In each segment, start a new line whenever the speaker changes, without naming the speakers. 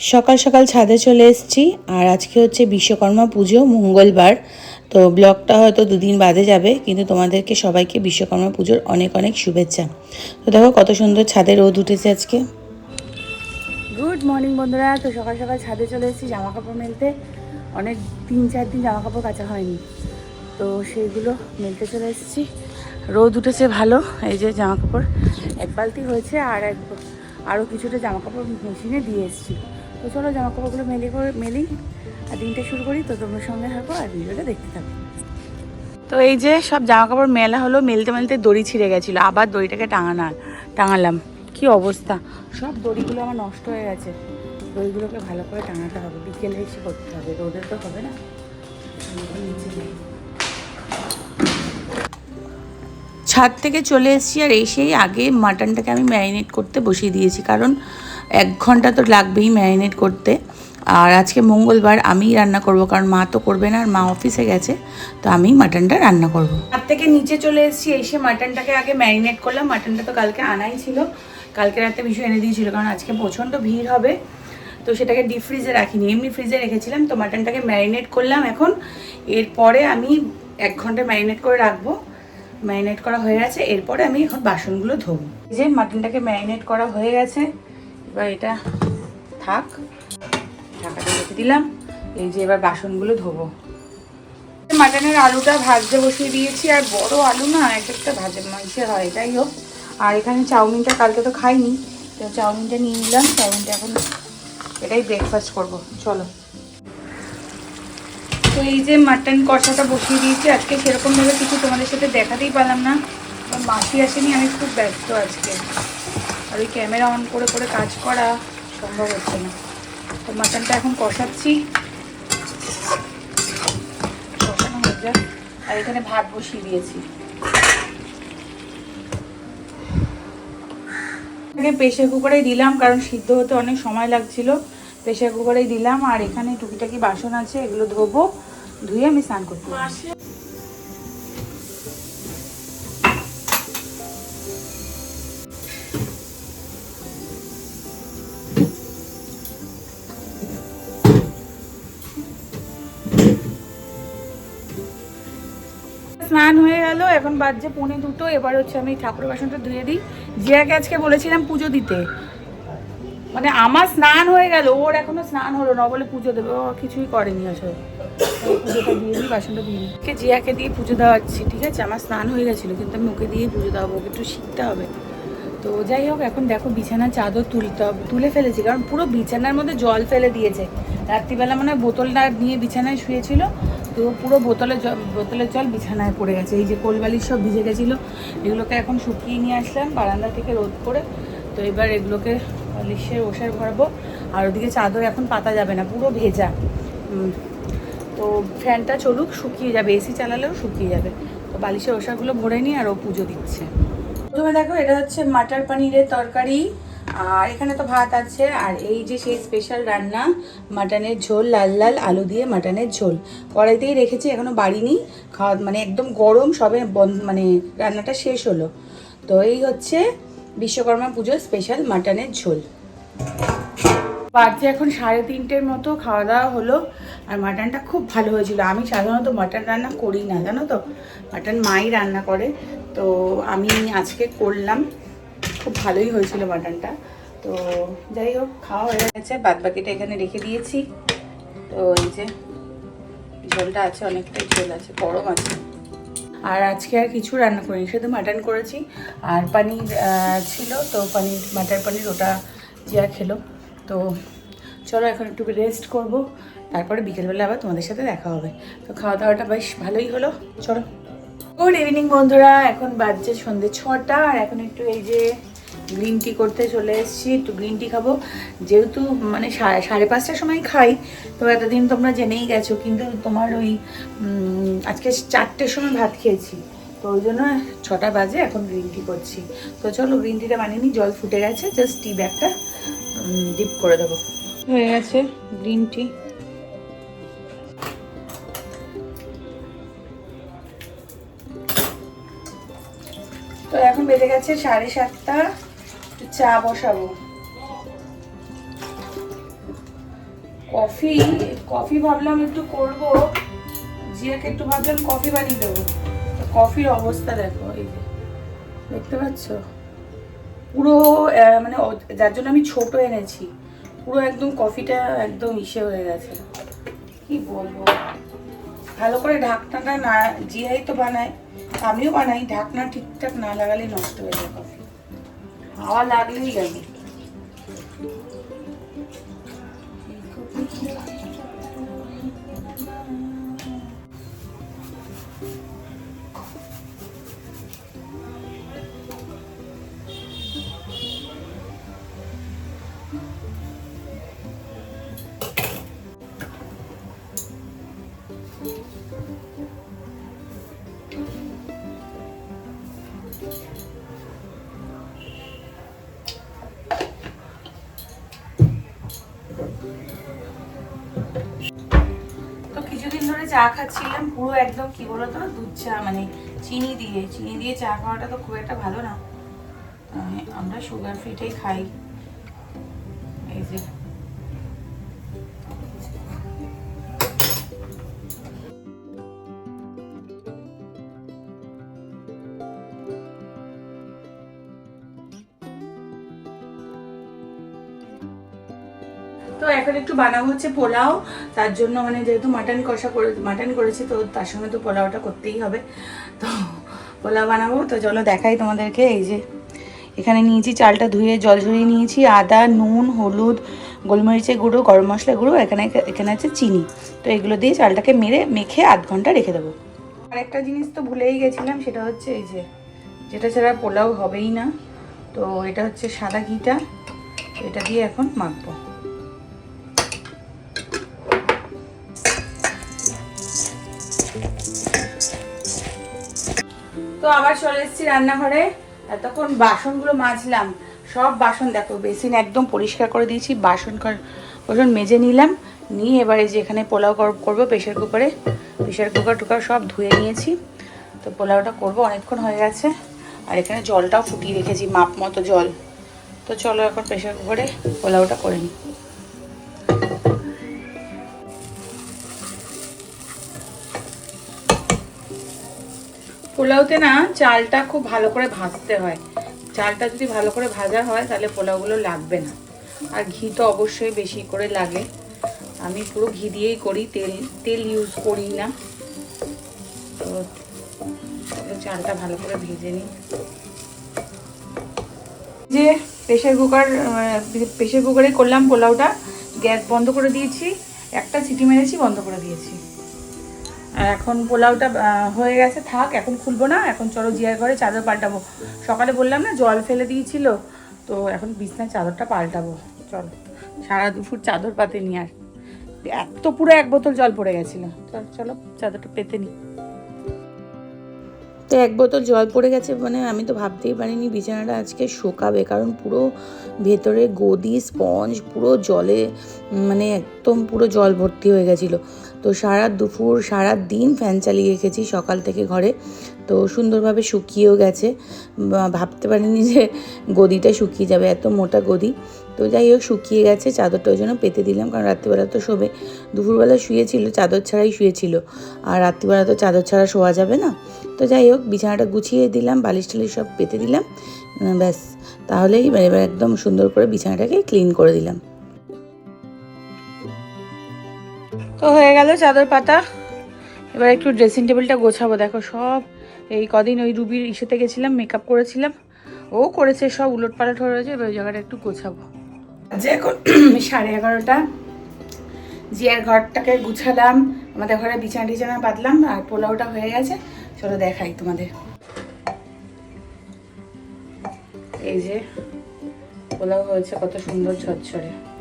সকাল সকাল ছাদে চলে এসেছি, আর আজকে হচ্ছে বিশ্বকর্মা পুজো মঙ্গলবার। তো ব্লগটা হয়তো দুদিন বাদে যাবে, কিন্তু তোমাদেরকে সবাইকে বিশ্বকর্মা পুজোর অনেক অনেক শুভেচ্ছা। তো দেখো কত সুন্দর ছাদে রোদ উঠেছে আজকে। গুড মর্নিং বন্ধুরা, তো সকাল সকাল ছাদে চলে এসেছি জামা কাপড় মেলতে। অনেক তিন চার দিন জামা কাপড় কাচা হয়নি। তো সেইগুলো মেলতে চলে এসেছি। রোদ উঠেছে ভালো, এই যে জামা কাপড় এক বালতি হয়েছে আর এক আরও কিছুটা জামা কাপড় মেশিনে দিয়ে এসেছি। তো চলো জামা কাপড়গুলো মেলে করে, মেলি আর দিনটা শুরু করি। তো তোমার সঙ্গে থাকো আর ভিডিওটা দেখতে থাকো। তো এই যে সব জামা কাপড় মেলা হলো, মেলতে মেলতে দড়ি ছিঁড়ে গেছিল। আবার দড়িটাকে টাঙানা, টাঙালাম। কি অবস্থা? সব দড়িগুলো আমার নষ্ট হয়ে গেছে। দড়িগুলোকে ভালো করে টাঙাতে হবে। বিকেলে এসে করতে হবে। রোদে তো হবে না। ছাদ থেকে চলে এসেছি আর এসেই আগে মাটনটাকে আমি ম্যারিনেট করতে বসিয়ে দিয়েছি। কারণ এক ঘণ্টা তো লাগবেই ম্যারিনেট করতে। আর আজকে মঙ্গলবার আমিই রান্না করব, কারণ মা তো করবে না, আর মা অফিসে গেছে, তো আমি মাটনটা রান্না করব। ছাদ থেকে নিচে চলে এসেছি এসে মাটনটাকে আগে ম্যারিনেট করলাম। মাটনটা তো কালকে আনাই ছিল, কালকে রাতে মিশু এনে দিয়েছিল, কারণ আজকে প্রচণ্ড ভিড় হবে, তো সেটাকে ডিপ ফ্রিজে রাখিনি। এমনি ফ্রিজে রেখেছিলাম, তো মাটনটাকে ম্যারিনেট করলাম এখন। এরপরে আমি এক ঘণ্টা ম্যারিনেট করে রাখব। ম্যারিনেট করা হয়ে গেছে, এরপরে আমি এখন বাসনগুলো ধোবো। যে মাটনটাকে ম্যারিনেট করা হয়ে গেছে এবার এটা থাক। ঢাকাটা রেখে দিলাম। এই যে এবার বাসনগুলো ধোবো। মাটনের আলুটা ভাজতে বসিয়ে দিয়েছি। আর বড় আলু না, এক একটা ভাজে মাংসে হয় এটাই হোক। আর এখানে চাউমিনটা কালকে তো খাইনি। তো চাউমিনটা নিয়ে নিলাম। চাউমিনটা এখন এটাই ব্রেকফাস্ট করব। চলো। তো এই যে মাটন কষাটা বসিয়ে দিয়েছি। আজকে সেরকমভাবে কিছু তোমাদের সাথে দেখাতেই পারলাম না। মাসি আসেনি, আমি খুব ব্যস্ত আজকে। আর ওই ক্যামেরা অন করে করে কাজ করা সম্ভব হচ্ছে না। তো মাটনটা এখন কষাচ্ছি। কষানো হয়ে যাক। আর এখানে ভাত বসিয়ে দিয়েছি। প্রেশার কুকারে দিলাম, কারণ সিদ্ধ হতে অনেক সময় লাগছিল। প্রেশার কুকারেই দিলাম, আর এখানে টুকিটাকি বাসন আছে, এগুলো ধোবো, ধুয়ে আমি স্নান করতে স্নান হয়ে গেল, এখন বাজছে পৌনে দুটো, এবার হচ্ছে আমি ঠাকুরের বাসনটা ধুয়ে দিই। জিয়াকে আজকে বলেছিলাম পুজো দিতে। মানে আমার স্নান হয়ে গেল, ওর এখনও স্নান হলো না বলে পুজো দেবে, ও কিছুই করেনি আসলে। পুজোটা দিয়ে দিই, বাসনটা দিয়ে দিই। জিয়াকে দিয়ে পুজো দেওয়াচ্ছি, ঠিক আছে? আমার স্নান হয়ে গেছিল, কিন্তু আমি ওকে দিয়েই পুজো দেওয়াবো, ওকে একটু শিখতে হবে। তো যাই হোক, এখন দেখো বিছানার চাদর তুলতে হবে, তুলে ফেলেছি, কারণ পুরো বিছানার মধ্যে জল ফেলে দিয়েছে। রাত্রিবেলা মানে বোতলটা নিয়ে বিছানায় শুয়েছিল তো পুরো বোতলে জল বোতলের জল বিছানায় পড়ে গেছে। এই যে কোলবালির সব ভিজে গেছিল, এগুলোকে এখন শুকিয়ে নিয়ে আসলাম, বারান্দা থেকে রোদ করে। তো এবার এগুলোকে বালিশের ওষার ভরবো। আর ওদিকে চাদর এখন পাতা যাবে না, পুরো ভেজা। তো ফ্যানটা চলুক, শুকিয়ে যাবে, এসি চালালেও শুকিয়ে যাবে। তো বালিশের ওষাগুলো ভরে নিই আর ও পুজো দিচ্ছে। প্রথমে দেখো, এটা হচ্ছে মাটার পানিরের তরকারি। আর এখানে তো ভাত আছে, আর এই যে সেই স্পেশাল রান্না, মাটনের ঝোল, লাল লাল আলু দিয়ে মাটনের ঝোল। কড়াইতেই রেখেছি, এখনও বাড়িনি খাওয়া মানে একদম গরম, সবে বন- মানে রান্নাটা শেষ হলো। তো এই হচ্ছে বিশ্বকর্মা পুজোর স্পেশাল মাটনের ঝোল। বাজছে এখন সাড়ে তিনটের মতো, খাওয়া দাওয়া হলো। আর মাটনটা খুব ভালো হয়েছিল। আমি সাধারণত মাটন রান্না করি না, জানো তো? মাটন মাই রান্না করে। তো আমি আজকে করলাম। খুব ভালোই হয়েছিল মাটনটা। তো যাই হোক, খাওয়া হয়ে গেছে। বাদ বাকিটা এখানে রেখে দিয়েছি। তো এই যে ঝোলটা আছে, অনেকটাই ঝোল আছে, গরম আছে। আর আজকে আর কিছু রান্না করিনি, শুধু মাটন করেছি। আর পানির ছিল, তো পানির, মাটার পানির, ওটা জিয়া খেলো। তো চলো এখন একটু রেস্ট করব। তারপরে বিকেলবেলা আবার তোমাদের সাথে দেখা হবে। তো খাওয়া দাওয়াটা বেশ ভালোই হলো। চলো। গুড ইভিনিং বন্ধুরা, এখন বাজছে সন্ধ্যে ছটা। আর এখন একটু এই যে গ্রিন টি করতে চলে এসেছি, একটু গ্রিন টি খাব। যেহেতু মানে সাড়ে পাঁচটার সময় খাই, তো এতদিন তোমরা জেনেই গেছো, কিন্তু তোমার ওই আজকে চারটের সময় ভাত খেয়েছি। তো ওই জন্য ছটা বাজে এখন গ্রিন টি করছি। তো চলো গ্রিন টিটা বানিয়ে নিই, জল ফুটে গেছে জাস্ট টি ব্যাগটা ডিপ করে দেবো। হয়ে গেছে গ্রিন টি তো এখন বেজে গেছে সাড়ে সাতটা চা বসাবো। কফি কফি ভাবলাম একটু করব। জিয়াকে একটু ভাবলাম কফি বানিয়ে দেবো। কফির অবস্থা দেখো, এই যে, দেখতে পাচ্ছ? পুরো মানে যার জন্য আমি ছোট এনেছি। পুরো একদম কফিটা একদম ইসে হয়ে গেছে। কি বলব? ভালো করে ঢাকনাটা না, জিয়াই তো বানায়। আমিও বানাই ঢাকনা ঠিকঠাক না লাগালে নষ্ট হয়ে যায় কফি। হাওয়া লাগলেই যাবে চা খাচ্ছিলাম, পুরো একদম কি বলতো, দুধ চা মানে চিনি দিয়ে। চিনি দিয়ে চা খাওয়াটা তো খুব একটা ভালো না। আমরা সুগার ফ্রিটাই খাই। এই যে তো এখন একটু বানাবো হচ্ছে পোলাও, তার জন্য মানে যেহেতু মাটন কষা করে মাটন করেছি তো তার সঙ্গে তো পোলাওটা করতেই হবে। তো পোলাও বানাবো, তো চলো দেখাই তোমাদেরকে, এই যে এখানে নিয়েছি চালটা ধুয়ে, জল ঝরিয়ে নিয়েছি, আদা, নুন, হলুদ, গোলমরিচের গুঁড়ো, গরম মশলা গুঁড়ো, এখানে এখানে আছে চিনি। তো এগুলো দিয়ে চালটাকে মেরে, মেখে আধ ঘণ্টা রেখে দেবো। আর একটা জিনিস তো ভুলেই গেছিলাম, সেটা হচ্ছে এই যে, যেটা ছাড়া পোলাও হবেই না, তো এটা হচ্ছে সাদা ঘিটা, এটা দিয়ে এখন মাখবো। তো আবার চলে এসেছি রান্নাঘরে। এতক্ষণ বাসনগুলো মাজলাম। সব বাসন দেখো, বেসিন একদম পরিষ্কার করে দিয়েছি, বাসন বাসন মেজে নিলাম। নিয়ে এবারে যে এখানে পোলাও করব প্রেশার কুকারে। প্রেশার কুকার টুকার সব ধুয়ে নিয়েছি। তো পোলাওটা করব, অনেকক্ষণ হয়ে গেছে। আর এখানে জলটাও ফুটিয়ে রেখেছি, মাপ মতো জল। তো চলো এখন প্রেশার কুকারে পোলাওটা করে নিই। পোলাওতে না চালটা খুব ভালো করে ভাজতে হয়। চালটা যদি ভালো করে ভাজা হয়, তাহলে পোলাওগুলো লাগবে না। আর ঘি তো অবশ্যই বেশি করে লাগে। আমি পুরো ঘি দিয়েই করি, তেল তেল ইউজ করি না। তো চালটা ভালো করে ভেজে নিই। যে প্রেশার কুকার প্রেশার কুকারে করলাম পোলাওটা, গ্যাস বন্ধ করে দিয়েছি। একটা সিটি মেরেছি, বন্ধ করে দিয়েছি। এখন পোলাওটা হয়ে গেছে, থাক, এখন খুলবো না, এখন চলো জিয়ার ঘরে চাদর পাল্টাবো। সকালে বললাম না, জল ফেলে দিয়েছিল, তো এখন বিছনায় চাদরটা পাল্টাবো, চলো। সারা দুপুর চাদর পাতে নিয়ে আর এত পুরো এক বোতল জল পড়ে গেছিল। চল, চলো, চাদরটা পেতে নিই তো এক বোতল জল পড়ে গেছে মানে আমি তো ভাবতেই পারিনি বিছানাটা আজকে শোকাবে, কারণ পুরো ভেতরে গদি, স্পঞ্জ, পুরো জলে মানে একদম পুরো জল ভর্তি হয়ে গেছিল। তো সারা দুপুর, সারা দিন ফ্যান চালিয়ে রেখেছি সকাল থেকে ঘরে। তো সুন্দরভাবে শুকিয়েও গেছে। ভাবতে পারিনি যে গদিটা শুকিয়ে যাবে, এত মোটা গদি। তো যাই হোক, শুকিয়ে গেছে, চাদরটা ওই জন্য পেতে দিলাম, কারণ রাত্রিবেলা তো শোবে। দুপুরবেলা শুয়েছিল চাদর ছাড়াই শুয়েছিল আর রাত্রিবেলা তো চাদর ছাড়া শোয়া যাবে না। তো যাই হোক, বিছানাটা গুছিয়ে দিলাম, বালিশ টালিশ সব পেতে দিলাম। ব্যাস, তাহলেই এবার একদম সুন্দর করে বিছানাটাকে ক্লিন করে দিলাম। তো হয়ে গেল চাদর পাতা। এবার একটু ড্রেসিং টেবিলটা গোছাবো। দেখো সব এই কদিন ওই রুবির ইসেতে গেছিলাম মেকআপ করেছিলাম। ও করেছে, সব উলট পালট হয়ে রয়েছে। এবার ওই জায়গাটা একটু গোছাবো। যে এখন সাড়ে এগারোটা। জিয়ার ঘরটাকে গুছালাম। আমাদের ঘরে বিছানা টিছানা বাঁধলাম আর পোলাওটা হয়ে গেছে। চলো দেখাই তোমাদের। এই যে, পোলাও হয়েছে কত সুন্দর ঝরঝরে।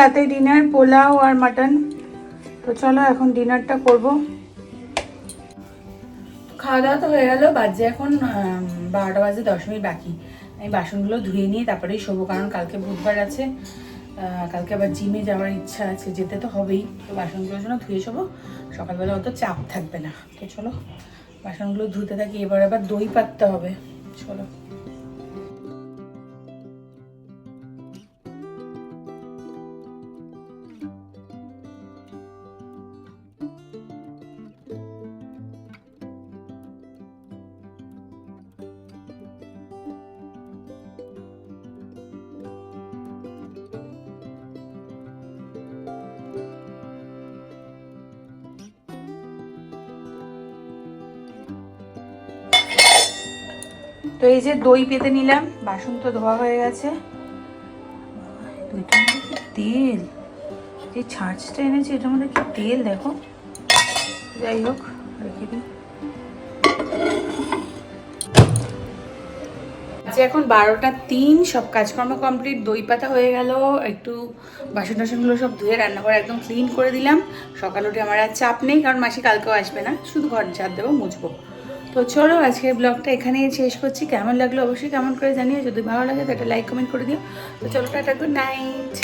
রাতে ডিনার, পোলাও আর মাটন। তো চলো এখন ডিনারটা করব। খাওয়া দাওয়া তো হয়ে গেল, বাজে এখন বারোটা বাজে, দশ মিনিট বাকি। আমি বাসনগুলো ধুয়ে নিয়ে তারপরেই শোবো, কারণ কালকে বুধবার আছে। কালকে আবার জিমে যাওয়ার ইচ্ছা আছে, যেতে তো হবেই। তো বাসনগুলোর জন্য ধুয়ে শোবো, সকালবেলা অত চাপ থাকবে না। তো চলো, বাসনগুলো ধুতে থাকি, এবার আবার দই পাততে হবে। চলো। তো এই যে দই পেতে নিলাম, বাসন তো ধোয়া হয়ে গেছে। তেল? যে ছাঁচটা এনেছি, এটার মধ্যে কি তেল? দেখো। যাই হোক, রেখে দিই। এখন বারোটা তিন, সব কাজকর্ম কমপ্লিট, দই পাতা হয়ে গেল, একটু বাসন টাসনগুলো সব ধুয়ে রান্নাঘর একদম ক্লিন করে দিলাম। সকাল উঠে আমার আর চাপ নেই, কারণ মাসি কালকেও আসবে না, শুধু ঘর ঝাড় দেবো, মুছবো। তো চলো আজকের ব্লগটা এখানেই শেষ করছি। কেমন লাগল অবশ্যই কেমন করে জানিও। যদি ভালো লাগে তো একটা লাইক কমেন্ট করে দিও। তো চলো, টাটা গুড নাইট